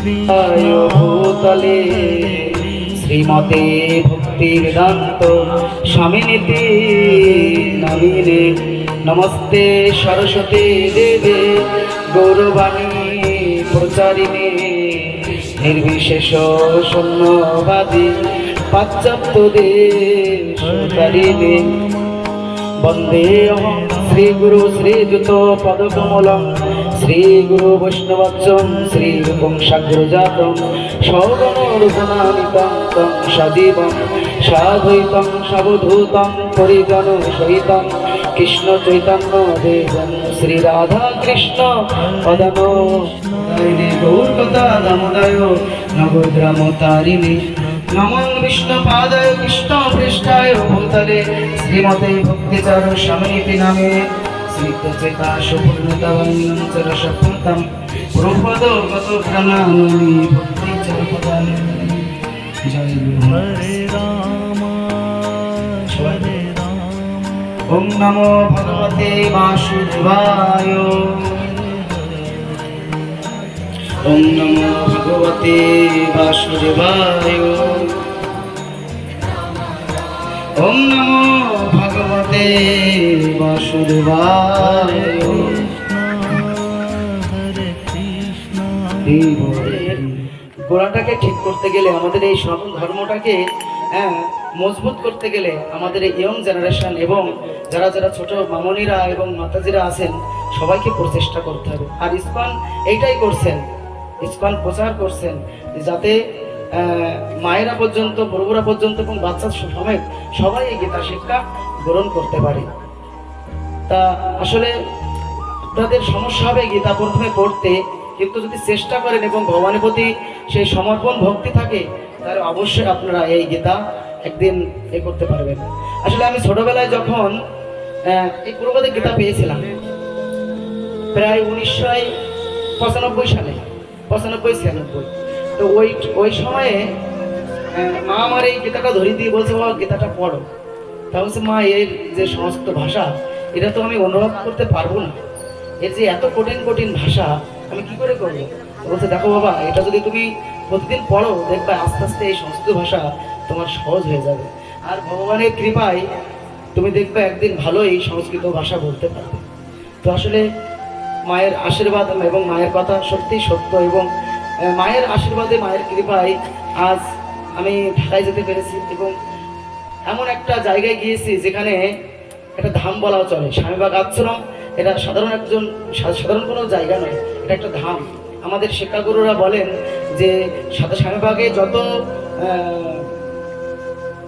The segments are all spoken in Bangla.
ভূতলে শ্রীমতে ভক্তি বেদান্ত স্বামিনীতি নমিনে নমস্তে সরস্বতী দেবে গৌরবাণী প্রচারিণী, নির্বিশেষ শূন্যবাদী পাশ্চাত্য দেশকারিণী বন্দে অহং শ্রী গুরু শ্রীযুত পদকমলম সজীবম সাধৈতম সাবধূতম পরিগণ সহিতম কৃষ্ণ চৈতন্য দেবম শ্রী রাধা কৃষ্ণ পদন গৌরকতা দামোদয় নবদ্রাম তারিণী নমন বিষ্ণু পাদায় কৃষ্ণ পৃষ্ঠায় ভূতলে শ্রীমতে ভক্তিচার সমিতি নামে। স্নিগ্ধ চেতা সুপূর্ণতম সফলতম প্রপদ গত প্রণামি ভক্তি চরপদানে জয় গুরু হরে রাম হরে রাম ওম নমো ভগবতে বাসুদেবায় ওম নমো ভগবতে গোড়াটাকে ঠিক করতে গেলে আমাদের এই সনাতন ধর্মটাকে হ্যাঁ মজবুত করতে গেলে আমাদের এই ইয়ং জেনারেশন এবং যারা যারা ছোট মামনিরা এবং মাতাজিরা আছেন, সবাইকে প্রচেষ্টা করতে হবে। আর ইসকন এইটাই করছেন, ইসকন প্রচার করছেন যাতে মায়েরা পর্যন্ত, বড়বুরা পর্যন্ত এবং বাচ্চা সমেত সবাই এই গীতা শিক্ষা গ্রহণ করতে পারে। তা আসলে আপনাদের সমস্যা হবে গীতা প্রথমে পড়তে, কিন্তু যদি চেষ্টা করেন এবং ভগবানের প্রতি সেই সমর্পণ ভক্তি থাকে, তাহলে অবশ্যই আপনারা এই গীতা একদিন এ করতে পারবেন। আসলে আমি ছোটবেলায় যখন এই পূর্বদে গীতা পেয়েছিলাম, প্রায় উনিশশো পঁচানব্বই সালে, পঁচানব্বই ছিয়ানব্বই। তো ওই ওই সময়ে, মা আমার এই গীতাটা ধরিয়ে দিয়ে বলছে, বাবা, গীতাটা পড়ো। তা বলছে, মা, এর যে সমস্ত ভাষা, এটা তো আমি অনুভব করতে পারব না। এর যে এত কঠিন কঠিন ভাষা, আমি কি করে করব? বলছে, দেখো বাবা, এটা যদি তুমি প্রতিদিন পড়ো, দেখবে আস্তে আস্তে এই সংস্কৃত ভাষা তোমার সহজ হয়ে যাবে। আর ভগবানের কৃপায় তুমি দেখবে একদিন ভালোই সংস্কৃত ভাষা বলতে পারবে। তো আসলে মায়ের আশীর্বাদ এবং মায়ের কথা সত্যিই সত্য এবং মায়ের আশীর্বাদে, মায়ের কৃপায় আজ আমি ঢাকায় যেতে পেরেছি এবং এমন একটা জায়গায় গিয়েছি যেখানে একটা ধাম বলাও চলে, স্বামীবাগ আশ্রম। এটা সাধারণ একজন সাধারণ কোনো জায়গা নয়, এটা একটা ধাম। আমাদের শিক্ষাগুরুরা বলেন যে স্বামীবাগে যত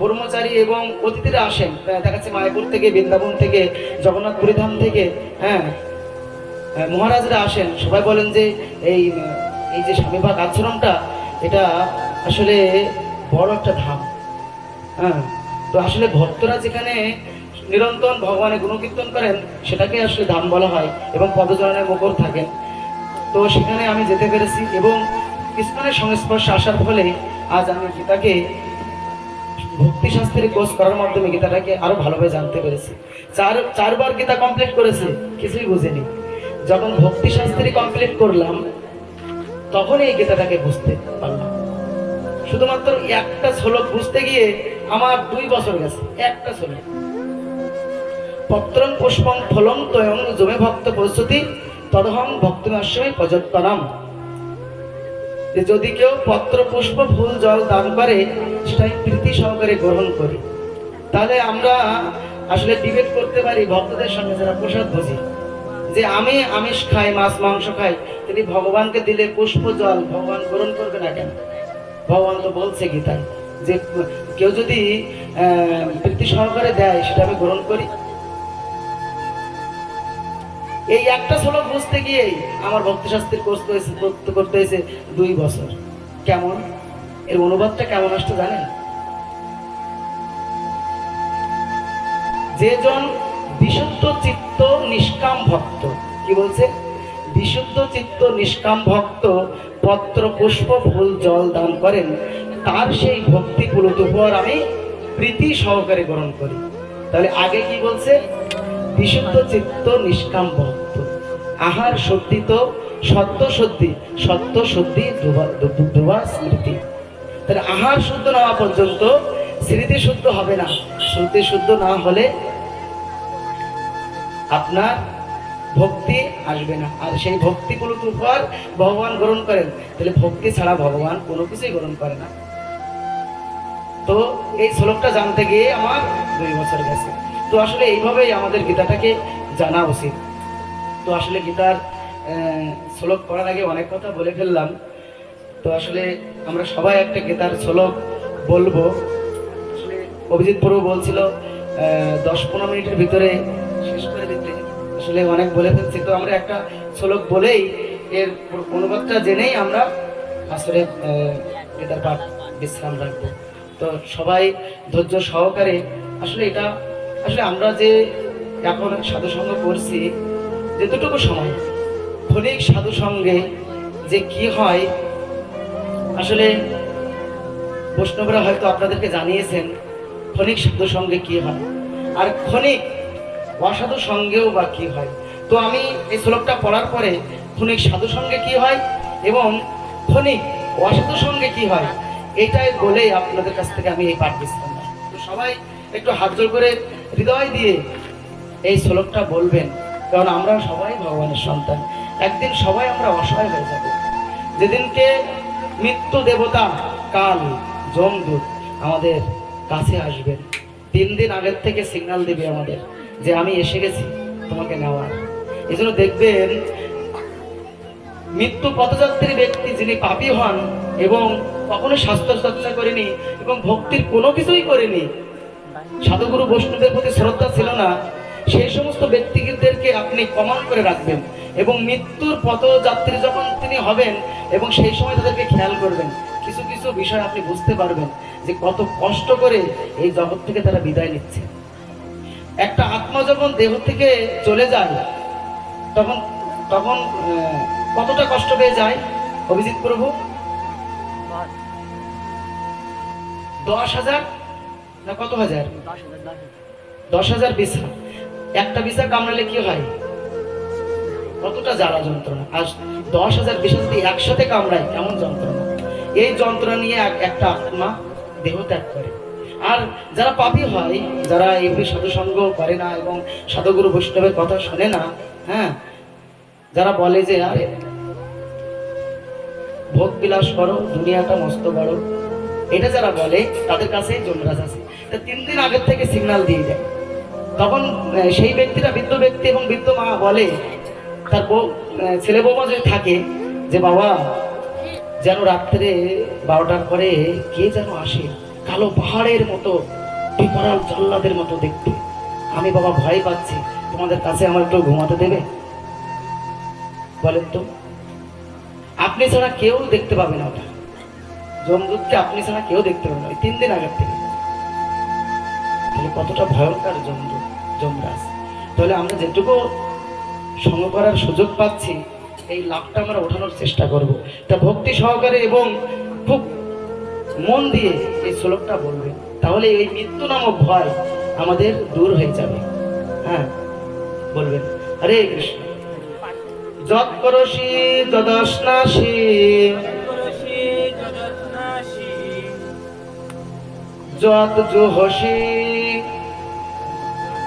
ব্রহ্মচারী এবং অতিথিরা আসেন দেখা যাচ্ছে মায়াপুর থেকে, বৃন্দাবন থেকে, জগন্নাথপুরী ধাম থেকে হ্যাঁ মহারাজরা আসেন। সবাই বলেন যে এই এই যে স্বামীবাগ আশ্রমটা, এটা আসলে বড় একটা ধাম। হ্যাঁ তো আসলে ভক্তরা যেখানে নিরন্তর ভগবানের গুণকীর্তন করেন, সেটাকে আসলে ধাম বলা হয় এবং পদচরণের মুখর থাকেন। তো সেখানে আমি যেতে পেরেছি এবং কৃষ্ণের সংস্পর্শে আসার ফলে আজ আমি গীতাকে, ভক্তি শাস্ত্রের কোর্স করার মাধ্যমে গীতাটাকে আরও ভালোভাবে জানতে পেরেছি। চার, চারবার গীতা কমপ্লিট করেছে, কিছুই বুঝিনি। যখন ভক্তি শাস্ত্রী কমপ্লিট করলাম তখন এই গীতাটাকে বুঝতে পারলাম। শুধুমাত্র একটা শ্লোক বুঝতে গিয়ে আমার দুই বছর গেছে, একটা শ্লোক। পত্রং পুষ্পং ফলং তয়ং জমে ভক্ত প্রস্তুতি তদহং ভক্তিমাশ্রয় প্রযত্তনাম। যে যদি কেউ পত্র পুষ্প ফুল জল দান করে সেটা আমি প্রীতি সহকারে গ্রহণ করি। তাহলে আমরা আসলে ডিবেট করতে পারি ভক্তদের সঙ্গে যারা প্রসাদ বুঝি। যে আমি আমিষ খাই, মাছ, মাংস খাই তিনি ভগবানকে দিলে পুষ্প জল, ভগবান গ্রহণ করবে না কেন? ভগবান তো বলছে গীতায় যে কেউ যদি প্রীতি সহকারে দেয়, সেটা আমি গ্রহণ করি। এই একটা শ্লোক বুঝতে গিয়েই আমার ভক্তিশাস্ত্রের হয়েছে, করতে হয়েছে দুই বছর। কেমন? এর অনুবাদটা কেমন আসতে জানেন? যেজন বিশুদ্ধ চিত্ত নিষ্কাম ভক্ত, কি বলছে? বিশুদ্ধ চিত্ত নিষ্কাম ভক্ত পত্র পুষ্প ফুল জল দান করেন। তার সেই ভক্তি পুলত উপহার আমি প্রীতি সহকারে গ্রহণ করি। তাহলে আগে কি বলছে? বিশুদ্ধ চিত্ত নিষ্কাম ভক্ত। আহার সত্য সত্যি সত্য, সত্যি দুবা- দুবা স্মৃতি। তাহলে আহার শুদ্ধ না হওয়া পর্যন্ত স্মৃতি শুদ্ধ হবে না। স্মৃতি শুদ্ধ না হলে আপনার ভক্তি আসবে না। আর সেই ভক্তিগুলো উপর ভগবান গ্রহণ করেন। তাহলে ভক্তি ছাড়া ভগবান কোনো কিছুই গ্রহণ করে না। তো এই শ্লোকটা জানতে গিয়ে আমার দুই বছর গেছে। তো আসলে এইভাবেই আমাদের গীতাটাকে জানা উচিত। তো আসলে গীতার শ্লোক পড়ার আগে অনেক কথা বলে ফেললাম। তো আসলে আমরা সবাই একটা গীতার শ্লোক বলব। আসলে অভিজিৎ প্রভু বলছিল দশ পনেরো মিনিটের ভিতরে আসলে অনেক বলে ফেলছি। তো আমরা একটা শ্লোক বলেই এর অনুবাদটা জেনেই আমরা আসলে গীতার পাঠ বিশ্রাম রাখব। তো সবাই ধৈর্য সহকারে আসলে এটা, আসলে আমরা যে এখন সাধু সঙ্গ করছি যেতটুকু সময় ক্ষণিক সাধু সঙ্গে যে কি হয়, আসলে বৈষ্ণবরা হয়তো আপনাদেরকে জানিয়েছেন ক্ষণিক সাধু সঙ্গে কি হয়। আর ক্ষণিক অসাধু সঙ্গেও বা কি হয়? তো আমি এই শ্লোকটা পড়ার পরে ক্ষণিক সাধু সঙ্গে কি হয় এবং ক্ষণিক অসাধু সঙ্গে কি হয়, এটাই বলেই আপনাদের কাছ থেকে আমি এই পাঠ বিশ্রাম তো সবাই একটু হাত জোর করে হৃদয় দিয়ে এই শ্লোকটা বলবেন, কারণ আমরা সবাই ভগবানের সন্তান। একদিন সবাই আমরা অসহায় হয়ে যাব। যেদিনকে মৃত্যু দেবতা কাল যমদূত আমাদের কাছে আসবেন। তিন দিন আগের থেকে সিগন্যাল দেবে আমাদের। যে আমি এসে গেছি, তোমাকে নেওয়ার। এই জন্য দেখবেন, মৃত্যু পথযাত্রী ব্যক্তি যিনি পাপী হন এবং কখনো স্বাস্থ্য চর্চা করেনি এবং ভক্তির কোনো কিছুই করেনি, সাধুগুরু বৈষ্ণবের প্রতি শ্রদ্ধা ছিল না, সেই সমস্ত ব্যক্তিদেরকে আপনি কমান করে রাখবেন এবং মৃত্যুর পথযাত্রী যখন তিনি হবেন এবং সেই সময় তাদেরকে খেয়াল করবেন, কিছু কিছু বিষয় আপনি বুঝতে পারবেন যে কত কষ্ট করে এই জগৎ থেকে তারা বিদায় নিচ্ছে। একটা আত্মা যখন দেহ থেকে চলে যায়, তখন তখন কতটা কষ্ট পেয়ে যায়? অভিজিৎ প্রভু? দশ হাজার না কত হাজার? দশ হাজার বিছা। একটা বিছা কামড়ালে কি হয়? কতটা জ্বালা যন্ত্রণা। আর দশ হাজার বিছা যদি একসাথে কামড়ায়, কেমন যন্ত্রণা? এই যন্ত্রণা নিয়ে এক- একটা আত্মা দেহ ত্যাগ করে। আর যারা পাপি হয়, যারা এগুলি সাধুসঙ্গ করে না এবং সাধুগুরু বৈষ্ণবের কথা শোনে না হ্যাঁ যারা বলে যে, আরে ভোগ বিলাস করো, দুনিয়াটা মস্ত বড়। এটা যারা বলে, তাদের কাছে যমরাজ আছে। তা তিন দিন আগের থেকে সিগন্যাল দিয়ে যায় তখন সেই ব্যক্তিরা বৃদ্ধ ব্যক্তি এবং বৃদ্ধ মা বলে, তার বউ ছেলে বৌমা যদি থাকে, যে বাবা, যেন রাত্রে বারোটার পরে কে যেন আসে? কালো পাহাড়ের মতো, বিকরাল জল্লাদের মতো দেখতে। আমি বাবা ভয় পাচ্ছি। তোমাদের কাছে আমার একটু ঘুমাতে দেবে? বলেন তো। আপনি ছাড়া কেউ দেখতে পাবে না ওটা। যমদূতকে আপনি ছাড়া কেউ দেখতে পাবে না। ওই তিন দিন আগের থেকে। তাহলে কতটা ভয়ঙ্কর যমদূত যমরাজ। তাহলে আমরা যেটুকু সঙ্গ করার সুযোগ পাচ্ছি, এই লাভটা আমরা ওঠানোর চেষ্টা করব। তা ভক্তি সহকারে এবং খুব মন দিয়ে এই শ্লোকটা বলবে, তাহলে এই মৃত্যু নামক ভয় আমাদের দূর হয়ে যাবে। হ্যাঁ বলবেন। হরে কৃষ্ণ। যৎ করসি যদস্নাসি যৎ জুহসি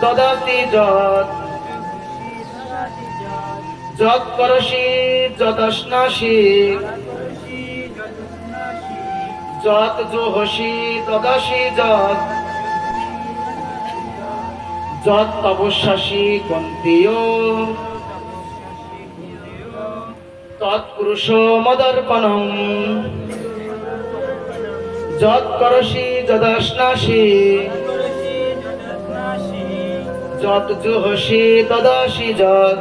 দদাতি যৎ। যৎ করসি, যদস্নাসি। যৎ জুহসি দদাসি যৎ যৎ তপস্যাসি কন্তীয় তৎপুরুষ মদর্পণম। যৎ করসি যদস্নাসি। যৎ জুহসি তদাসি যৎ।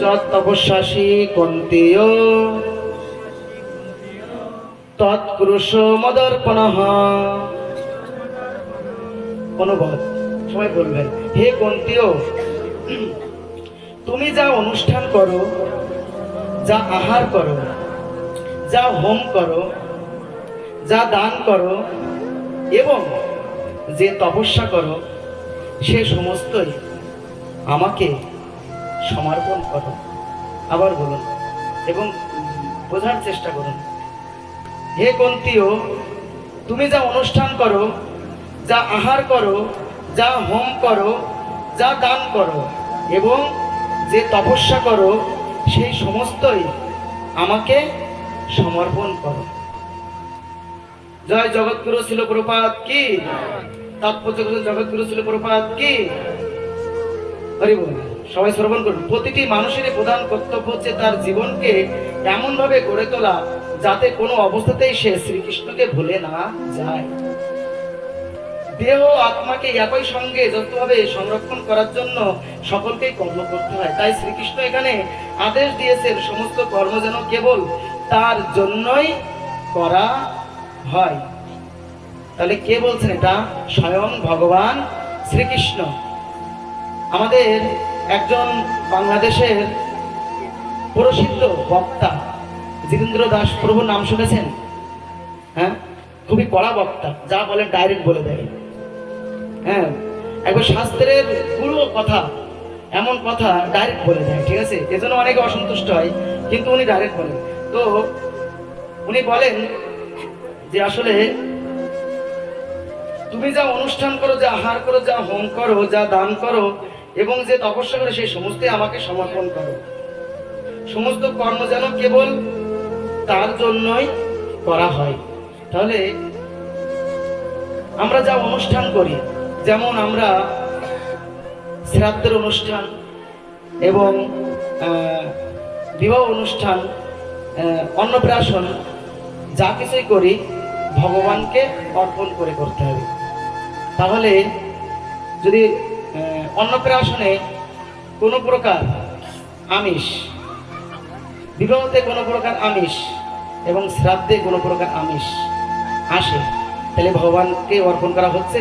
যৎ তপস্যাসি কন্তীয় তৎপুরুষ মদর্পণ। অনুবাদ সবাই বলবেন হে কন্তীয় তুমি যা অনুষ্ঠান করো, যা আহার করো, যা হোম করো, যা দান করো, এবং যে তপস্যা করো, সে সমস্তই আমাকে সমর্পণ করো। আবার বলুন, এবং বোঝার চেষ্টা করুন হে কন্তীয় তুমি যা অনুষ্ঠান করো যা আহার করো যা হোম করো যা দান করো এবং যে তপস্যা করো সেই সমস্তই আমাকে সমর্পণ করো। জয় জগৎগুরু ছিল প্রপাত কি? তাৎপর্য জগৎগুরু ছিল প্রপাত কি? হরি বল। সবাই শ্রবণ করুন। প্রতিটি মানুষের প্রধান কর্তব্য হচ্ছে তার জীবনকে এমন ভাবে গড়ে তোলা যাতে কোনো অবস্থাতেই সে শ্রীকৃষ্ণকে ভুলে না যায়। দেহ আত্মাকে একই সঙ্গে যতভাবে সংরক্ষণ করার জন্য সকলকেই কর্ম করতে হয়। তাই শ্রীকৃষ্ণ এখানে আদেশ দিয়েছেন সমস্ত কর্ম যেন কেবল তার জন্যই করা হয়। তাহলে কে বলছেন এটা? স্বয়ং ভগবান শ্রীকৃষ্ণ। আমাদের একজন বাংলাদেশের প্রসিদ্ধ বক্তা, জিতেন্দ্র দাস প্রভু নাম শুনেছেন? হ্যাঁ? খুবই কড়া বক্তা, যা বলেন ডাইরেক্ট বলে দেয়। হ্যাঁ? একবার শাস্ত্রের পুরো কথা, এমন কথা ডাইরেক্ট বলে দেয়, ঠিক আছে? এজন্য অনেকে অসন্তুষ্ট হয়, কিন্তু উনি ডাইরেক্ট বলেন। তো উনি বলেন যে আসলে তুমি যা অনুষ্ঠান করো, যা আহার করো, যা হোম করো, যা দান করো এবং যে তপস্যা করে সেই সমস্তই আমাকে সমর্পণ করো। সমস্ত কর্ম যেন কেবল তার জন্যই করা হয়। তাহলে আমরা যা অনুষ্ঠান করি, যেমন আমরা শ্রাদ্ধের অনুষ্ঠান এবং বিবাহ অনুষ্ঠান অন্নপ্রাশন, যা কিছুই করি, ভগবানকে অর্পণ করে করতে হবে। তাহলে যদি অন্নপ্রাশনে কোনো প্রকার আমিষ বিবাহতে কোনো প্রকার আমিষ এবং শ্রাদ্ধে কোনো প্রকার আমিষ আসে। তাহলে ভগবানকে অর্পণ করা হচ্ছে।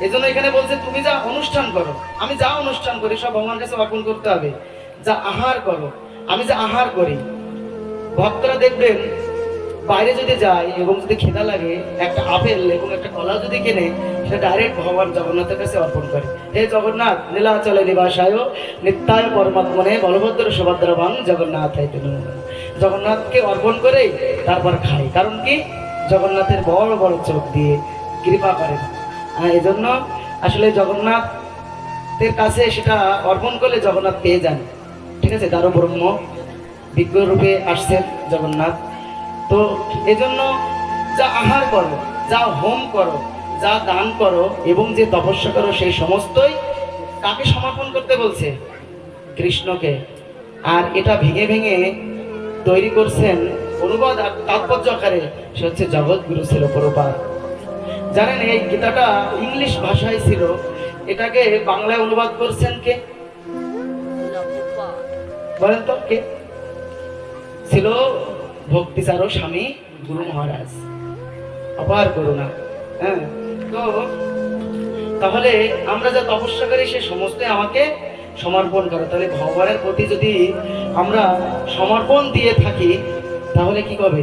এজন্য এখানে বলছে, তুমি যা অনুষ্ঠান করো, আমি যা অনুষ্ঠান করি, সব ভগবানের কাছে অর্পণ করতে হবে। যা আহার করো, আমি যা আহার করি। ভক্তরা দেখবেন বাইরে যদি যায় এবং যদি খেদা লাগে, একটা আপেল এবং একটা কলা যদি কেনে সেটা ডাইরেক্ট ভগবান জগন্নাথের কাছে অর্পণ করে। হে জগন্নাথ নীলাচলে নিবাসায় নিত্যায় পরমাত্মনে বলভদ্র সুভদ্র বাং জগন্নাথ জগন্নাথকে অর্পণ করে তারপর খাই। কারণ কি? জগন্নাথের বড় বড় চোখ দিয়ে কৃপা করেন এই জন্য আসলে জগন্নাথের কাছে সেটা অর্পণ করলে জগন্নাথ পেয়ে যান। ঠিক আছে? দারু ব্রহ্ম বিজ্ঞ রূপে আসছেন জগন্নাথ। তো এজন্য যা আহার করো, যা হোম করো, যা দান করো এবং যে তপস্যা করো, সেই সমস্তই কাকে সমর্পণ করতে বলছে? কৃষ্ণকে। আর এটা ভেঙে ভেঙে তৈরি করছেন অনুবাদ আর তাৎপর্য আকারে, সে হচ্ছে জগৎগুরু ছিল প্রপাত জানেন এই গীতাটা ইংলিশ ভাষায় ছিল, এটাকে বাংলায় অনুবাদ করছেন কে? বলেন তো কে? ছিল ভক্তিচারো স্বামী গুরু মহারাজ। অপার করুণা হ্যাঁ তো তাহলে আমরা যা তপস্যা করি, সে সমস্ত আমাকে সমর্পণ করে। তাহলে ভগবানের প্রতি যদি আমরা সমর্পণ দিয়ে থাকি, তাহলে কি হবে?